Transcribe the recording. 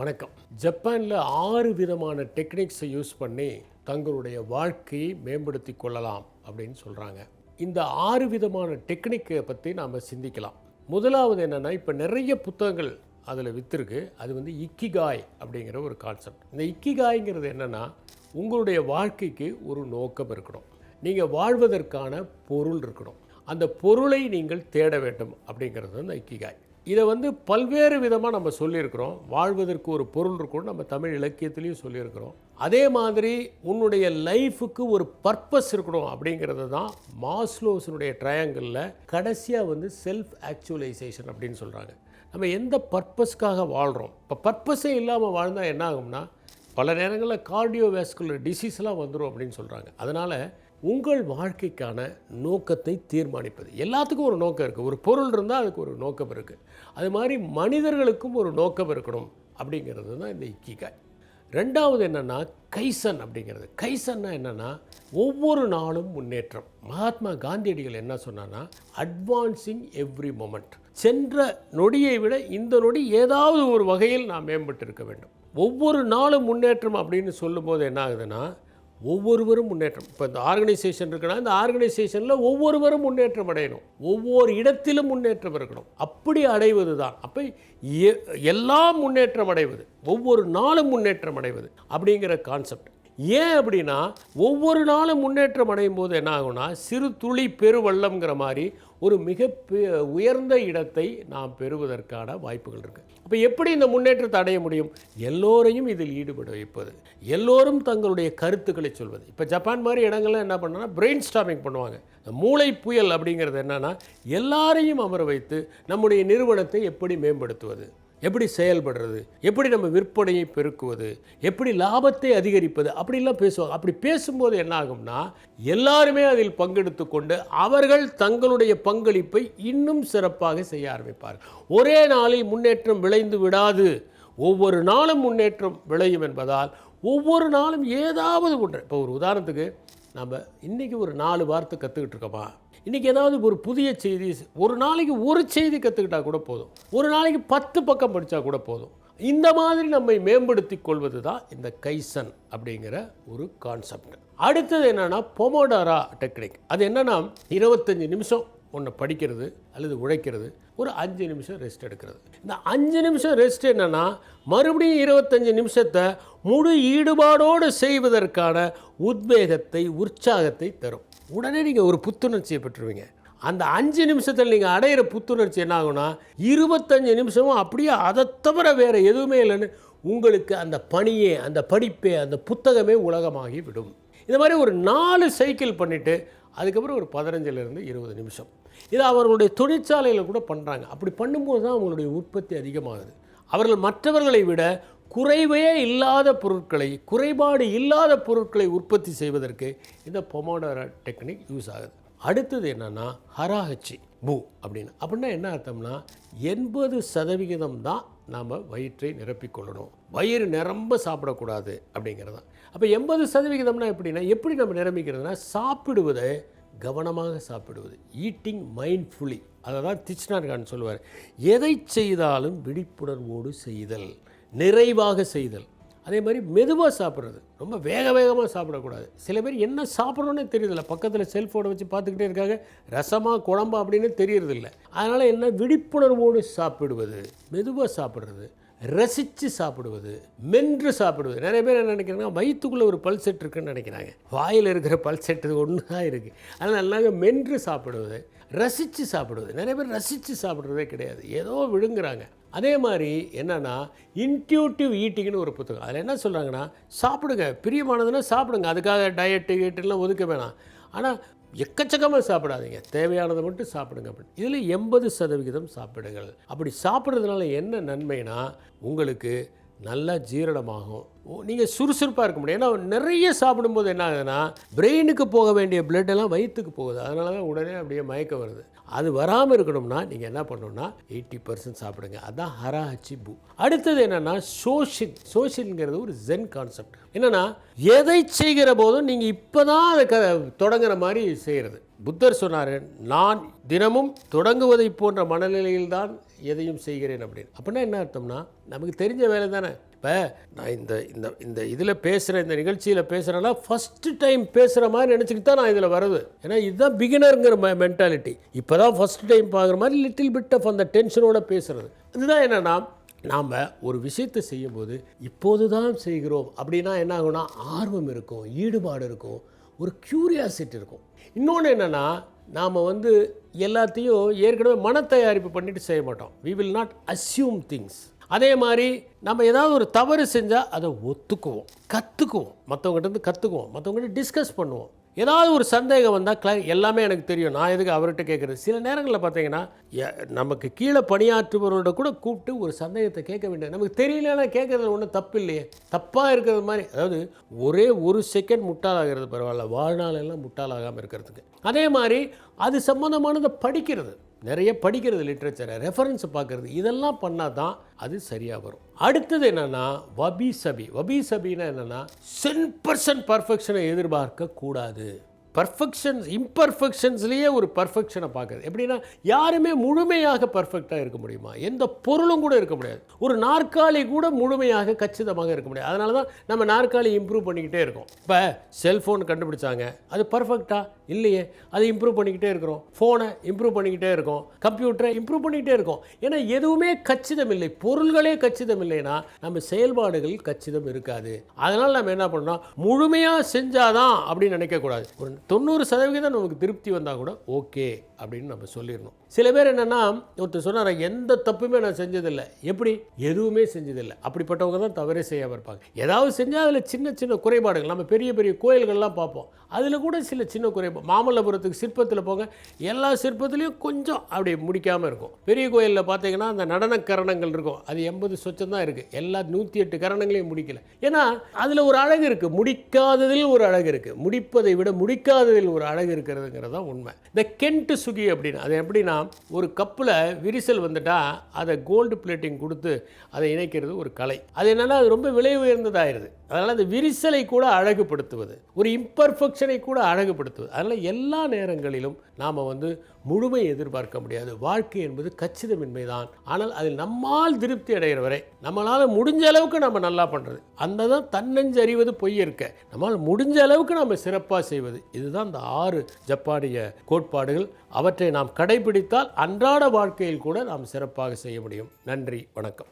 வணக்கம். ஜப்பானில் ஆறு விதமான டெக்னிக்ஸை யூஸ் பண்ணி தங்களுடைய வாழ்க்கையை மேம்படுத்தி கொள்ளலாம் அப்படின்னு சொல்கிறாங்க இந்த ஆறு விதமான டெக்னிக்கை பற்றி நாம் சிந்திக்கலாம். முதலாவது என்னென்னா இப்போ நிறைய புத்தகங்கள் அதில் விற்றுருக்கு அது வந்து இக்கிகாய் அப்படிங்கிற ஒரு கான்செப்ட் இந்த இக்கிகாய்ங்கிறது என்னென்னா உங்களுடைய வாழ்க்கைக்கு ஒரு நோக்கம் இருக்கணும். நீங்கள் வாழ்வதற்கான பொருள் இருக்கணும். அந்த பொருளை நீங்கள் தேட வேண்டும் அப்படிங்கிறது வந்து இக்கிகாய். இதை வந்து பல்வேறு விதமாக நம்ம சொல்லியிருக்கிறோம். வாழ்வதற்கு ஒரு பொருள் இருக்கும்னு நம்ம தமிழ் இலக்கியத்துலேயும் சொல்லியிருக்கிறோம். அதே மாதிரி உன்னுடைய லைஃபுக்கு ஒரு பர்பஸ் இருக்கணும் அப்படிங்கிறது தான் மாஸ்லோஸினுடைய ட்ரையாங்கிளில் கடைசியாக வந்து செல்ஃப் ஆக்சுவலைசேஷன் அப்படின்னு சொல்கிறாங்க நம்ம எந்த பர்பஸ்க்காக வாழ்கிறோம் இப்போ பர்பஸே இல்லாமல் வாழ்ந்தால் என்ன ஆகும்னா பல நேரங்களில் கார்டியோவேஸ்குலர் டிசீஸ்லாம் வந்துடும் அப்படின்னு சொல்கிறாங்க அதனால் உங்கள் வாழ்க்கைக்கான நோக்கத்தை தீர்மானிப்பது. எல்லாத்துக்கும் ஒரு நோக்கம் இருக்குது ஒரு பொருள் இருந்தால் அதுக்கு ஒரு நோக்கம் இருக்குது அது மாதிரி மனிதர்களுக்கும் ஒரு நோக்கம் இருக்கணும் அப்படிங்கிறது தான் இந்த இக்கிகாய் ரெண்டாவது என்னென்னா கைசன் அப்படிங்கிறது. கைசன்னா என்னென்னா ஒவ்வொரு நாளும் முன்னேற்றம். மகாத்மா காந்தியடிகள் என்ன சொன்னான்னா அட்வான்சிங் எவ்ரி மொமெண்ட் சென்ற நொடியை விட இந்த நொடி ஏதாவது ஒரு வகையில் நாம் மேம்பட்டு இருக்க வேண்டும். ஒவ்வொரு நாளும் முன்னேற்றம் அப்படின்னு சொல்லும்போது என்ன ஆகுதுன்னா ஒவ்வொருவரும் முன்னேற்றம். இப்போ இந்த ஆர்கனைசேஷன் இருக்குன்னா இந்த ஆர்கனைசேஷனில் ஒவ்வொருவரும் முன்னேற்றம் அடையணும். ஒவ்வொரு இடத்திலும் முன்னேற்றம் இருக்கணும். அப்படி அடைவது தான் அப்போ எ- எல்லாம் முன்னேற்றம் அடைவது. ஒவ்வொரு நாளும் முன்னேற்றம் அடைவது அப்படிங்கிற கான்செப்ட் ஏன் அப்படின்னா ஒவ்வொரு நாளும் முன்னேற்றம் அடையும் போது என்ன ஆகும்னா சிறு துளி பெருவள்ளம்ங்கிற மாதிரி ஒரு மிக பெ- உயர்ந்த இடத்தை நாம் பெறுவதற்கான வாய்ப்புகள் இருக்குது அப்போ எப்படி இந்த முன்னேற்றத்தை அடைய முடியும்? எல்லோரையும் இதில் ஈடுபட வைப்பது. எல்லோரும் தங்களுடைய கருத்துக்களை சொல்வது. இப்போ ஜப்பான் மாதிரி இடங்கள்லாம் என்ன பண்ணனா பிரெயின் ஸ்டாமிங் பண்ணுவாங்க. இந்த மூளை புயல் அப்படிங்கிறது என்னென்னா எல்லாரையும் அமர வைத்து நம்முடைய நிறுவனத்தை எப்படி மேம்படுத்துவது? எப்படி செயல்படுறது? எப்படி நம்ம விற்பனையை பெருக்குவது? எப்படி லாபத்தை அதிகரிப்பது? அப்படிலாம் பேசுவாங்க. அப்படி பேசும்போது என்ன ஆகும்னா எல்லாருமே அதில் பங்கெடுத்து கொண்டு அவர்கள் தங்களுடைய பங்களிப்பை இன்னும் சிறப்பாக செய்ய ஆரம்பிப்பார்கள். ஒரே நாளில் முன்னேற்றம் விளைந்து விடாது. ஒவ்வொரு நாளும் முன்னேற்றம் விளையும் என்பதால் ஒவ்வொரு நாளும் ஏதாவது ஒன்று. இப்போ ஒரு உதாரணத்துக்கு நம்ம இன்றைக்கி ஒரு நாலு வார்த்தை கற்றுக்கிட்டு இருக்கோமா? இன்றைக்கி ஏதாவது ஒரு புதிய செய்தி ஒரு நாளைக்கு ஒரு செய்தி கற்றுக்கிட்டா கூட போதும். ஒரு நாளைக்கு பத்து பக்கம் படித்தா கூட போதும். இந்த மாதிரி நம்மை மேம்படுத்தி கொள்வது தான் இந்த கைசன் அப்படிங்கிற ஒரு கான்செப்ட் அடுத்தது என்னென்னா பொமோடாரா டெக்னிக் அது என்னென்னா இருபத்தஞ்சி நிமிஷம் ஒன்று படிக்கிறது அல்லது உழைக்கிறது ஒரு அஞ்சு நிமிஷம் ரெஸ்ட் எடுக்கிறது. இந்த அஞ்சு நிமிஷம் ரெஸ்ட் என்னென்னா மறுபடியும் இருபத்தஞ்சு நிமிஷத்தை முழு ஈடுபாடோடு செய்வதற்கான உத்வேகத்தை உற்சாகத்தை தரும். உடனே நீங்கள் ஒரு புத்துணர்ச்சியை பெற்றுருவீங்க அந்த அஞ்சு நிமிஷத்தில் நீங்கள் அடையிற புத்துணர்ச்சி என்ன ஆகும்னா இருபத்தஞ்சு நிமிஷமும் அப்படியே அதை தவிர வேறு எதுவுமே இல்லைன்னு உங்களுக்கு அந்த பணியே அந்த படிப்பே அந்த புத்தகமே உலகமாகி விடும். இந்த மாதிரி ஒரு நாலு சைக்கிள் பண்ணிவிட்டு அதுக்கப்புறம் ஒரு பதினஞ்சிலேருந்து இருபது நிமிஷம். இது அவர்களுடைய தொழிற்சாலையில் கூட பண்ணுறாங்க அப்படி பண்ணும்போது தான் அவங்களுடைய உற்பத்தி அதிகமாகுது. அவர்கள் மற்றவர்களை விட குறைவே இல்லாத பொருட்களை குறைபாடு இல்லாத பொருட்களை உற்பத்தி செய்வதற்கு இந்த பொமோடோரா டெக்னிக் யூஸ் ஆகுது. அடுத்தது என்னன்னா ஹராஹச்சி பூ அப்படின்னு. அப்படின்னா என்ன அர்த்தம்னா எண்பது சதவிகிதம் தான் நாம் வயிற்றை நிரப்பிக்கொள்ளணும் வயிறு நிரம்ப சாப்பிடக்கூடாது அப்படிங்கிறது தான் அப்போ எண்பது சதவிகிதம்னா எப்படின்னா எப்படி நம்ம நிரம்பிக்கிறதுனா சாப்பிடுவதை கவனமாக சாப்பிடுவது. ஈட்டிங் மைண்ட்ஃபுல்லி அதை தான் திச்னார்கான் சொல்லுவார் எதை செய்தாலும் விழிப்புணர்வோடு செய்தல் நிறைவாக செய்தல். அதே மாதிரி மெதுவாக சாப்பிட்றது. ரொம்ப வேக வேகமாக சாப்பிடக்கூடாது. சில பேர் என்ன சாப்பிட்றோன்னே தெரியறதில்ல. பக்கத்தில் செல்ஃபோனை வச்சு பார்த்துக்கிட்டே இருக்காங்க. ரசமாக குழம்பா அப்படின்னு தெரியறதில்ல. அதனால் என்ன? விழிப்புணர்வோடு சாப்பிடுவது மெதுவாக சாப்பிட்றது. ரசித்து சாப்பிடுவது மென்று சாப்பிடுவது. நிறைய பேர் என்ன நினைக்கிறாங்கன்னா வயிற்றுக்குள்ளே ஒரு பல்செட் இருக்குன்னு நினைக்கிறாங்க. வாயில் இருக்கிற பல்செட் ஒன்று தான் இருக்குது அதனால் நாங்கள் மென்று சாப்பிடுவது ரசித்து சாப்பிடுவது. நிறைய பேர் ரசித்து சாப்பிட்றதே கிடையாது. ஏதோ விழுங்குறாங்க. அதே மாதிரி என்னென்னா இன்ட்யூட்டிவ் ஈட்டிங்னு ஒரு புத்தகம். அதில் என்ன சொல்கிறாங்கன்னா சாப்பிடுங்க. பிரியமானதுன்னா சாப்பிடுங்க. அதுக்காக டயட்டு கீட்டுலாம் ஒதுக்க வேணாம். ஆனால் எக்கச்சக்கமாக சாப்பிடாதீங்க. தேவையானதை மட்டும் சாப்பிடுங்க அப்படின்னு. இதில் எண்பது சதவிகிதம் சாப்பிடுங்கள். அப்படி சாப்பிட்றதுனால என்ன நன்மைனா உங்களுக்கு நல்லா ஜீரணமாகும். நீங்கள் சுறுசுறுப்பாக இருக்க முடியும். ஏன்னா நிறைய சாப்பிடும்போது என்ன ஆகுதுன்னா பிரெயினுக்கு போக வேண்டிய பிளட் எல்லாம் வயிற்றுக்கு போகுது. அதனால தான் உடனே அப்படியே மயக்கம் வருது. அது வராமல் இருக்கணும்னா நீங்கள் என்ன பண்ணணும்னா எயிட்டி பர்சன்ட் சாப்பிடுங்க. அதான் ஹராஹச்சி பூ அடுத்தது என்னென்னா சோஷின். சோஷின்ங்கிறது ஒரு ஜென் கான்செப்ட் என்னென்னா எதை செய்கிற போதும் நீங்கள் இப்போ தான் அதை க தொடங்குற மாதிரி செய்கிறது புத்தர் சொன்னார் நான் தினமும் தொடங்குவதை போன்ற மனநிலையில் தான் எதையும் செய்கிறேன் அப்படின்னு. அப்படின்னா என்ன அர்த்தம்னா நமக்கு தெரிஞ்ச வேலை தானே. இப்போ நான் இந்த இந்த இந்த இதில் பேசுகிற இந்த நிகழ்ச்சியில் பேசுகிறேன்னா ஃபஸ்ட்டு டைம் பேசுகிற மாதிரி நினச்சிக்கிட்டு தான் நான் இதில் வருது. ஏன்னா இதுதான் பிகினருங்கிற ம மென்டாலிட்டி இப்போ தான் ஃபஸ்ட் டைம் பார்க்குற மாதிரி லிட்டில் பிட் ஆஃப் அந்த டென்ஷனோட பேசுகிறது இதுதான் என்னென்னா நாம் ஒரு விஷயத்தை செய்யும்போது இப்போது தான் செய்கிறோம். அப்படின்னா என்ன ஆகும்னா ஆர்வம் இருக்கும் ஈடுபாடு இருக்கும். ஒரு க்யூரியாசிட்டி இருக்கும். இன்னொன்று என்னென்னா நாம் வந்து எல்லாத்தையும் ஏற்கனவே மன தயாரிப்பு பண்ணிட்டு செய்ய மாட்டோம். We will not assume things அதே மாதிரி நம்ம ஏதாவது ஒரு தவறு செஞ்சால் அதை ஒத்துக்குவோம். கற்றுக்குவோம் மற்றவங்ககிட்ட கற்றுக்குவோம் மற்றவங்ககிட்ட டிஸ்கஸ் பண்ணுவோம். ஏதாவது ஒரு சந்தேகம் வந்தால் கிளா எல்லாமே எனக்கு தெரியும். நான் எதுக்கு அவர்கிட்ட கேட்குறது சில நேரங்களில் பார்த்தீங்கன்னா நமக்கு கீழே பணியாற்றுபவரோட கூட கூப்பிட்டு ஒரு சந்தேகத்தை கேட்க வேண்டியது. நமக்கு தெரியலன்னா கேட்குறது ஒன்றும் தப்பு இல்லையே. தப்பாக இருக்கிறது மாதிரி அதாவது ஒரே ஒரு செகண்ட் முட்டாளாகிறது பரவாயில்ல. வாழ்நாளெல்லாம் முட்டாளாகாமல் இருக்கிறதுக்கு. அதே மாதிரி அது சம்மந்தமானதை படிக்கிறது. நிறைய படிக்கிறது லிட்ரேச்சரை ரெஃபரன்ஸ் பார்க்குறது இதெல்லாம் பண்ணால் தான் அது சரியாக வரும். அடுத்தது என்னென்னா வபி சபி வபி சபின்னா என்னென்னா சென் பர்சன்ட் பர்ஃபெக்ஷனை எதிர்பார்க்கக்கூடாது. பர்ஃபெக்ஷன்ஸ் இம்பர்ஃபெக்ஷன்ஸ்லேயே ஒரு பர்ஃபெக்ஷனை பார்க்குறது. எப்படின்னா யாருமே முழுமையாக பர்ஃபெக்டாக இருக்க முடியுமா? எந்த பொருளும் கூட இருக்க முடியாது. ஒரு நாற்காலி கூட முழுமையாக கச்சிதமாக இருக்க முடியாது. அதனால தான் நம்ம நாற்காலி இம்ப்ரூவ் பண்ணிக்கிட்டே இருக்கோம். இப்போ செல்ஃபோன் கண்டுபிடிச்சாங்க. அது பர்ஃபெக்டாக இல்லையே. அதை இம்ப்ரூவ் பண்ணிக்கிட்டே இருக்கிறோம். ஃபோனை இம்ப்ரூவ் பண்ணிக்கிட்டே இருக்கோம். கம்ப்யூட்டரை இம்ப்ரூவ் பண்ணிக்கிட்டே இருக்கோம். ஏன்னா எதுவுமே கச்சிதம் இல்லை பொருள்களே கச்சிதம் இல்லைன்னா நம்ம செயல்பாடுகள் கச்சிதம் இருக்காது. அதனால் நம்ம என்ன பண்ணோம்னா முழுமையாக செஞ்சாதான் அப்படின்னு நினைக்கக்கூடாது. ஒரு தொண்ணூறு சதவிகிதம் நமக்கு திருப்தி வந்தால் கூட ஓகே அப்படின்னு நம்ம சொல்லிடணும். சில பேர் என்னென்னா ஒருத்தர் சொன்னார் எந்த தப்புமே நான் செஞ்சதில்லை. எப்படி? எதுவுமே செஞ்சதில்லை. அப்படிப்பட்டவங்க தான் தவறே செய்யாமல் இருப்பாங்க. ஏதாவது செஞ்சால் அதில் சின்ன சின்ன குறைபாடுகள். நம்ம பெரிய பெரிய கோயில்கள்லாம் பார்ப்போம். அதில் கூட சில சின்ன குறைபாடு. மாமல்லபுரத்துக்கு சிற்பத்தில் போங்க. எல்லா சிற்பத்துலேயும் கொஞ்சம் அப்படி முடிக்காமல் இருக்கும். பெரிய கோயிலில் பார்த்தீங்கன்னா அந்த நடன கரணங்கள் இருக்கும். அது எண்பது சொச்சம் தான் இருக்குது எல்லா நூற்றி எட்டு கரணங்களையும் முடிக்கல. ஏன்னா அதில் ஒரு அழகு இருக்குது முடிக்காததில் ஒரு அழகு இருக்குது முடிப்பதை விட முடிக்க முடிக்காததில் ஒரு அழகு இருக்கிறதுங்கிறது தான் உண்மை. இந்த கென்ட்டு சுகி அப்படின்னு அது எப்படின்னா ஒரு கப்பில் விரிசல் வந்துட்டா அதை கோல்டு பிளேட்டிங் கொடுத்து அதை இணைக்கிறது ஒரு கலை. அது என்னன்னா அது ரொம்ப விலை உயர்ந்ததாயிருது. அதனால் அந்த விரிசலை கூட அழகுபடுத்துவது ஒரு இம்பர்ஃபெக்ஷனை கூட அழகுபடுத்துவது. அதனால் எல்லா நேரங்களிலும் நாம் வந்து முழுமை எதிர்பார்க்க முடியாது. வாழ்க்கை என்பது கச்சிதமின்மை தான். ஆனால் அதில் நம்மால் திருப்தி அடைகிற வரை நம்மளால் முடிஞ்ச அளவுக்கு நம்ம நல்லா பண்ணுறது அந்த தான் தன்னஞ்சறிவது பொய் இருக்க. நம்மால் முடிஞ்ச அளவுக்கு நம்ம சிறப்பாக செய்வது. இதுதான் இந்த ஆறு ஜப்பானிய கோட்பாடுகள். அவற்றை நாம் கடைபிடித்தால் அன்றாட வாழ்க்கையில் கூட நாம் சிறப்பாக செய்ய முடியும். நன்றி வணக்கம்.